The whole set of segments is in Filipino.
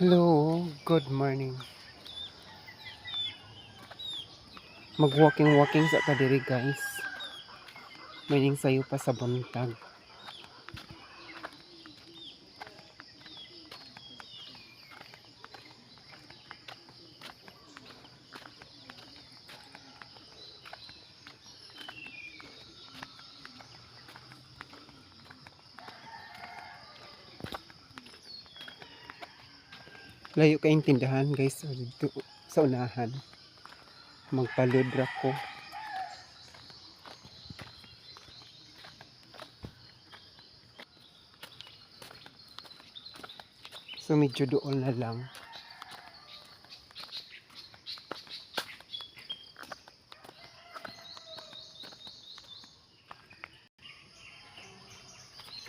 Hello, good morning. Mag-walking-walking sa kadiri guys. Maning sayo pa sa buntag. Layo ka intindahan guys dito sa unahan. Magpaludra ko. So medyo doon na lang.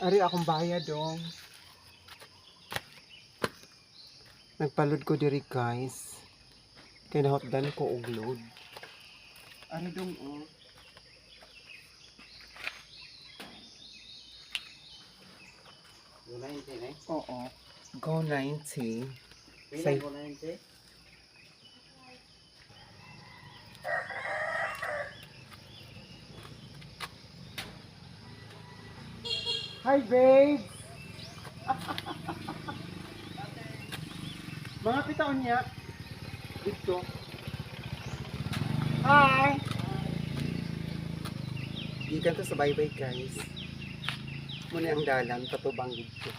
Ari akong bayad dong. Nagpalod ko diri guys. Kaya nahotdan ko og load. Ano dong oh. Oo. Go 90. Say, Hi babes! Mga pitaon niya. Dito. Hi! Ikan to sa bye-bye guys. Muna ang dalan, patubang dito.